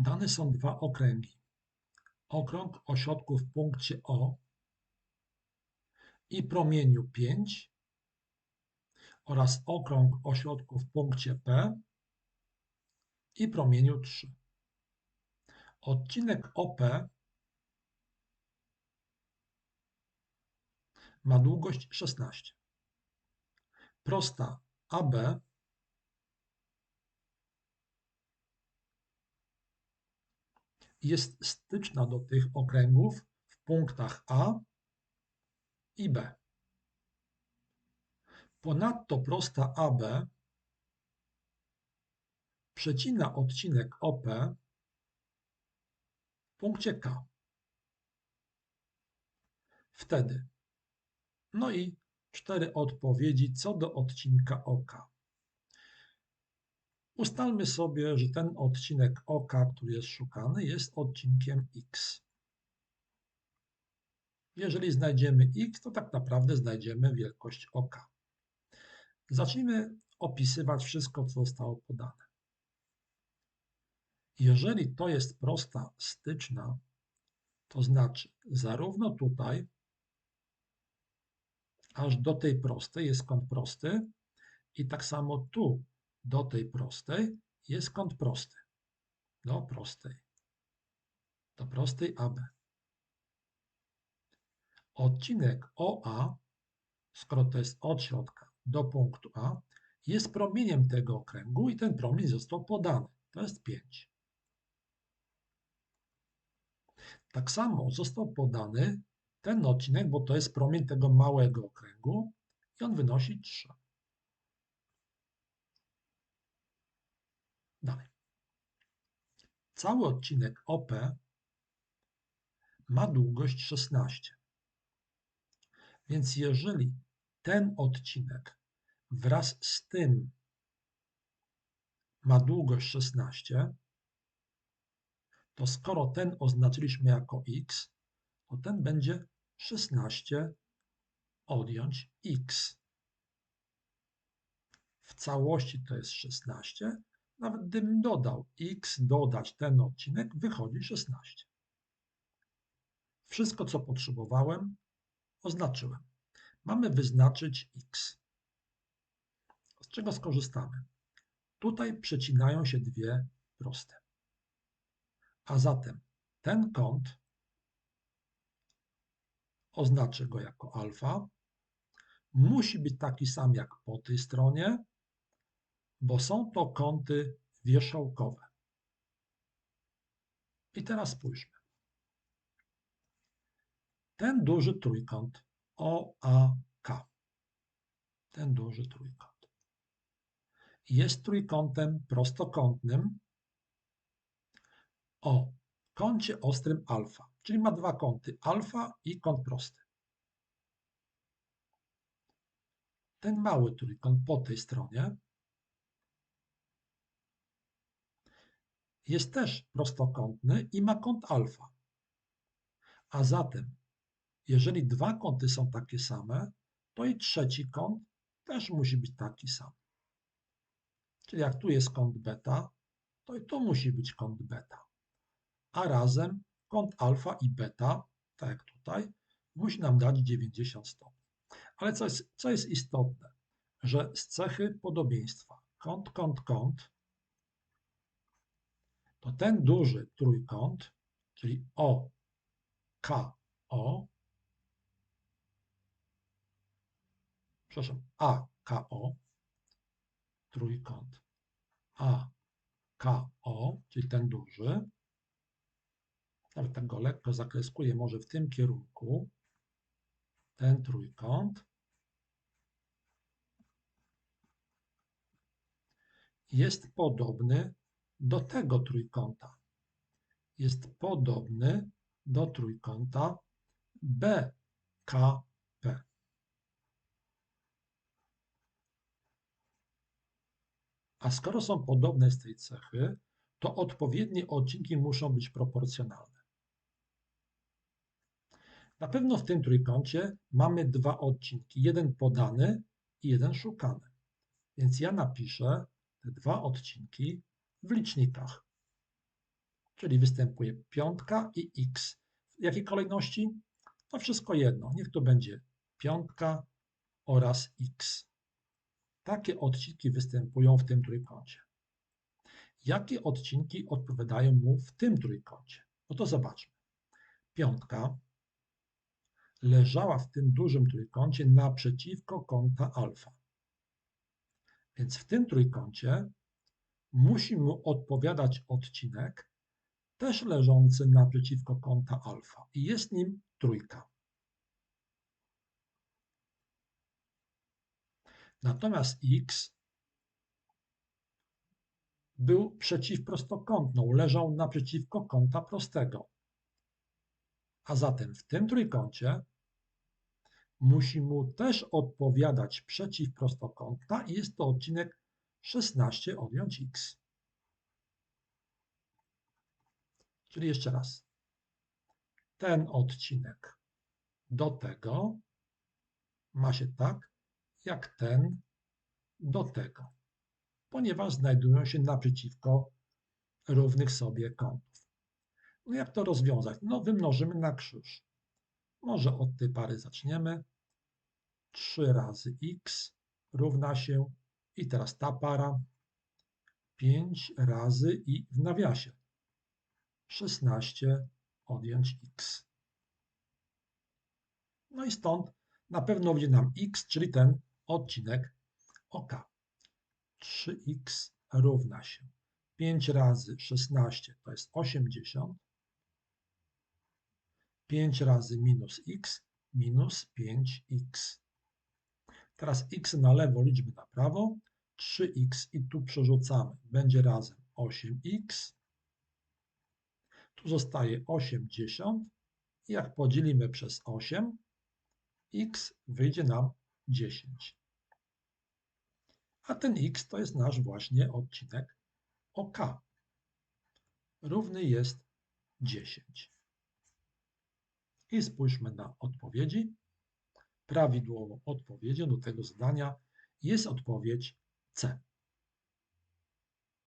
Dane są dwa okręgi. Okrąg o środku w punkcie O i promieniu 5 oraz okrąg o środku w punkcie P i promieniu 3. Odcinek OP ma długość 16. Prosta AB jest styczna do tych okręgów w punktach A i B. Ponadto prosta AB przecina odcinek OP w punkcie K. Wtedy. No i cztery odpowiedzi co do odcinka OK. Ustalmy sobie, że ten odcinek OK, który jest szukany, jest odcinkiem X. Jeżeli znajdziemy X, to tak naprawdę znajdziemy wielkość OK. Zacznijmy opisywać wszystko, co zostało podane. Jeżeli to jest prosta styczna, to znaczy zarówno tutaj, aż do tej prostej jest kąt prosty i tak samo tu do tej prostej jest kąt prosty. Do prostej. Do prostej AB. Odcinek OA, skoro to jest od środka do punktu A, jest promieniem tego okręgu i ten promień został podany. To jest 5. Tak samo został podany ten odcinek, bo to jest promień tego małego okręgu i on wynosi 3. Cały odcinek OP ma długość 16. Więc jeżeli ten odcinek wraz z tym ma długość 16, to skoro ten oznaczyliśmy jako x, to ten będzie 16 odjąć x. W całości to jest 16, nawet gdybym dodał x, dodać ten odcinek, wychodzi 16. Wszystko, co potrzebowałem, oznaczyłem. Mamy wyznaczyć x. Z czego skorzystamy? Tutaj przecinają się dwie proste. A zatem ten kąt oznaczę go jako alfa. Musi być taki sam jak po tej stronie, bo są to kąty wierzchołkowe. I teraz spójrzmy. Ten duży trójkąt OAK, ten duży trójkąt, jest trójkątem prostokątnym o kącie ostrym alfa, czyli ma dwa kąty, alfa i kąt prosty. Ten mały trójkąt po tej stronie jest też prostokątny i ma kąt alfa. A zatem, jeżeli dwa kąty są takie same, to i trzeci kąt też musi być taki sam. Czyli jak tu jest kąt beta, to i tu musi być kąt beta. A razem kąt alfa i beta, tak jak tutaj, musi nam dać 90 stopni. Ale co jest, co jest istotne, że z cechy podobieństwa kąt, kąt, kąt to ten duży trójkąt, czyli O, K, O, przepraszam, A, K, O, trójkąt A, K, O, czyli ten duży, nawet tak go lekko zakreskuję, może w tym kierunku, ten trójkąt, jest podobny do tego trójkąta. Jest podobny do trójkąta BKP. A skoro są podobne z tej cechy, to odpowiednie odcinki muszą być proporcjonalne. Na pewno w tym trójkącie mamy dwa odcinki, jeden podany i jeden szukany. Więc ja napiszę te dwa odcinki w licznikach. czyli występuje piątka i x. W jakiej kolejności? To wszystko jedno. Niech to będzie piątka oraz x. Takie odcinki występują w tym trójkącie. Jakie odcinki odpowiadają mu w tym trójkącie? No to zobaczmy. Piątka leżała w tym dużym trójkącie naprzeciwko kąta alfa. Więc w tym trójkącie musi mu odpowiadać odcinek też leżący naprzeciwko kąta alfa i jest nim trójka. Natomiast x był przeciwprostokątną, leżał naprzeciwko kąta prostego. A zatem w tym trójkącie musi mu też odpowiadać przeciwprostokątna i jest to odcinek 16 odjąć x. Czyli jeszcze raz. Ten odcinek do tego ma się tak, jak ten do tego, ponieważ znajdują się naprzeciwko równych sobie kątów. No jak to rozwiązać? No wymnożymy na krzyż. Może od tej pary zaczniemy. 3 razy x równa się i teraz ta para 5 razy i w nawiasie 16 odjąć x. No i stąd na pewno będzie nam x, czyli ten odcinek OK. 3x równa się 5 razy 16 to jest 80. 5 razy minus x minus 5x. Teraz x na lewo, liczby na prawo. 3x i tu przerzucamy. Będzie razem 8x. Tu zostaje 80. I jak podzielimy przez 8, x wyjdzie nam 10. A ten x to jest nasz właśnie odcinek OK. Równy jest 10. I spójrzmy na odpowiedzi. Prawidłową odpowiedzią do tego zadania jest odpowiedź ça.